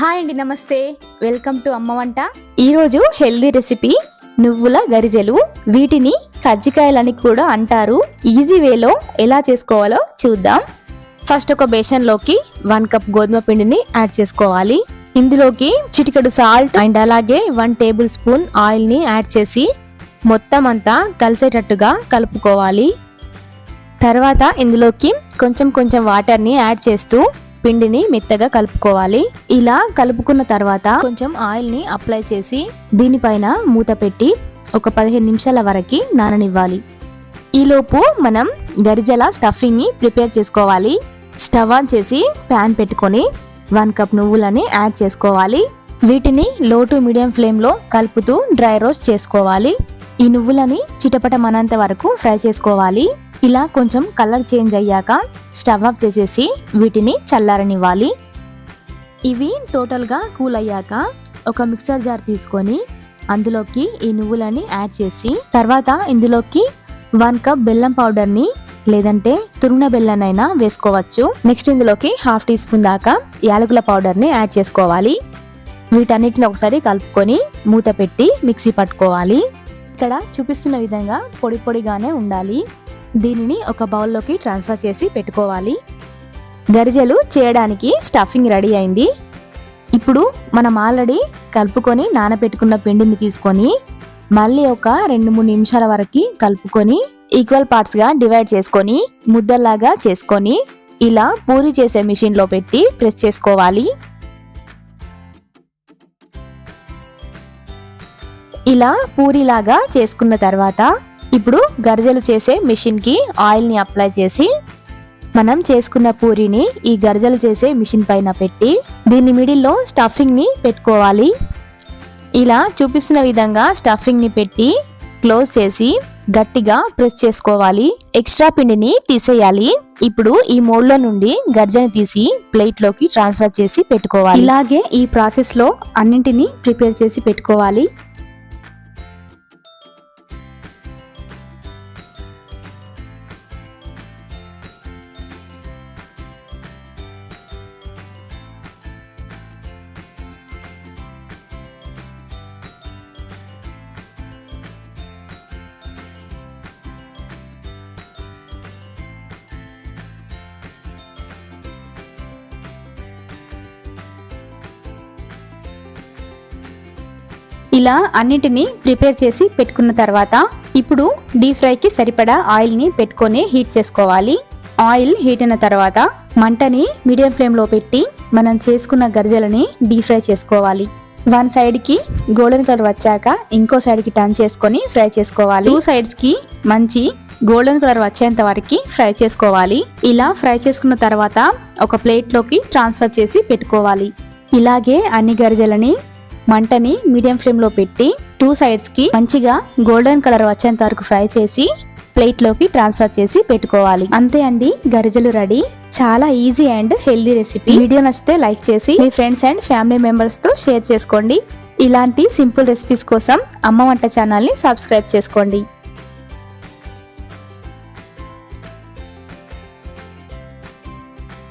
Hi అండి నమస్తే. Welcome to అమ్మ వంట. ఈరోజు హెల్దీ రెసిపీ నువ్వుల గరిజెలు వీటిని కజ్జికాయలని కూడా అంటారు. ఈజీ వేలో ఎలా చేసుకోవాలో చూద్దాం. ఫస్ట్ ఒక బేసన్లోకి వన్ కప్ గోధుమ పిండిని యాడ్ చేసుకోవాలి. ఇందులోకి చిటికెడు సాల్ట్ అండ్ అలాగే వన్ టేబుల్ స్పూన్ ఆయిల్ని యాడ్ చేసి మొత్తం అంతా కలిసేటట్టుగా కలుపుకోవాలి. తర్వాత ఇందులోకి కొంచెం కొంచెం వాటర్ని యాడ్ చేస్తూ పిండిని మెత్తగా కలుపుకోవాలి. ఇలా కలుపుకున్న తర్వాత కొంచెం ఆయిల్ని అప్లై చేసి దీనిపైన మూత పెట్టి ఒక పదిహేను నిమిషాల వరకు నాననివ్వాలి. ఈలోపు మనం గరిజల స్టఫింగ్ని ప్రిపేర్ చేసుకోవాలి. స్టవ్ ఆన్ చేసి ప్యాన్ పెట్టుకొని వన్ కప్ నువ్వులని యాడ్ చేసుకోవాలి. వీటిని లో టు మీడియం ఫ్లేమ్లో కలుపుతూ డ్రై రోస్ట్ చేసుకోవాలి. ఈ నువ్వులని చిటపటమనంత వరకు ఫ్రై చేసుకోవాలి. ఇలా కొంచెం కలర్ చేంజ్ అయ్యాక స్టవ్ ఆఫ్ చేసేసి వీటిని చల్లారనివ్వాలి. ఇవి టోటల్గా కూల్ అయ్యాక ఒక మిక్సర్ జార్ తీసుకొని అందులోకి ఈ నువ్వులని యాడ్ చేసి తర్వాత ఇందులోకి వన్ కప్ బెల్లం పౌడర్ని లేదంటే తురుమున బెల్లనైనా వేసుకోవచ్చు. నెక్స్ట్ ఇందులోకి హాఫ్ టీ స్పూన్ దాకా యాలకుల పౌడర్ని యాడ్ చేసుకోవాలి. వీటన్నిటిని ఒకసారి కలుపుకొని మూత పెట్టి మిక్సీ పట్టుకోవాలి. ఇక్కడ చూపిస్తున్న విధంగా పొడి పొడిగానే ఉండాలి. దీనిని ఒక బౌల్లోకి ట్రాన్స్ఫర్ చేసి పెట్టుకోవాలి. గరిజలు చేయడానికి స్టఫింగ్ రెడీ అయింది. ఇప్పుడు మనం ఆల్రెడీ కలుపుకొని నానబెట్టుకున్న పిండిని తీసుకొని మళ్ళీ ఒక రెండు మూడు నిమిషాల వరకు కలుపుకొని ఈక్వల్ పార్ట్స్గా డివైడ్ చేసుకొని ముద్దల్లాగా చేసుకొని ఇలా పూరి చేసే మిషన్లో పెట్టి ప్రెస్ చేసుకోవాలి. ఇలా పూరిలాగా చేసుకున్న తర్వాత ఇప్పుడు గరిజలు చేసే మిషన్కి ఆయిల్ని అప్లై చేసి మనం చేసుకున్న పూరిని ఈ గరిజలు చేసే మిషన్ పైన పెట్టి దీని మిడిల్లో స్టఫింగ్ని పెట్టుకోవాలి. ఇలా చూపిస్తున్న విధంగా స్టఫింగ్ని పెట్టి క్లోజ్ చేసి గట్టిగా ప్రెస్ చేసుకోవాలి. ఎక్స్ట్రా పిండిని తీసేయాలి. ఇప్పుడు ఈ మోడ్లో నుండి గర్జని తీసి ప్లేట్లోకి ట్రాన్స్ఫర్ చేసి పెట్టుకోవాలి. ఇలాగే ఈ ప్రాసెస్లో అన్నింటినీ ప్రిపేర్ చేసి పెట్టుకోవాలి. ఇలా అన్నిటినీ ప్రిపేర్ చేసి పెట్టుకున్న తర్వాత ఇప్పుడు డీప్ ఫ్రైకి సరిపడా ఆయిల్ని పెట్టుకొని హీట్ చేసుకోవాలి. ఆయిల్ హీట్ అయిన తర్వాత మంటని మీడియం ఫ్లేమ్లో పెట్టి మనం చేసుకున్న గరిజలని డీప్ ఫ్రై చేసుకోవాలి. వన్ సైడ్కి గోల్డెన్ కలర్ వచ్చాక ఇంకో సైడ్కి టర్న్ చేసుకొని ఫ్రై చేసుకోవాలి. టూ సైడ్స్కి మంచి గోల్డెన్ కలర్ వచ్చేంత వరకు ఫ్రై చేసుకోవాలి. ఇలా ఫ్రై చేసుకున్న తర్వాత ఒక ప్లేట్లోకి ట్రాన్స్ఫర్ చేసి పెట్టుకోవాలి. ఇలాగే అన్ని గరిజలని మంటని మీడియం ఫ్లేమ్లో పెట్టి టూ సైడ్స్కి మంచిగా గోల్డెన్ కలర్ వచ్చేంత వరకు ఫ్రై చేసి ప్లేట్లోకి ట్రాన్స్ఫర్ చేసి పెట్టుకోవాలి. అంతే అండి గరిజలు రెడీ. చాలా easy and healthy recipe. Video నచ్చితే లైక్ చేసి మీ ఫ్రెండ్స్ అండ్ ఫ్యామిలీ మెంబర్స్తో షేర్ చేసుకోండి. ఇలాంటి సింపుల్ రెసిపీస్ కోసం అమ్మ వంట ఛానల్ని సబ్స్క్రైబ్ చేసుకోండి.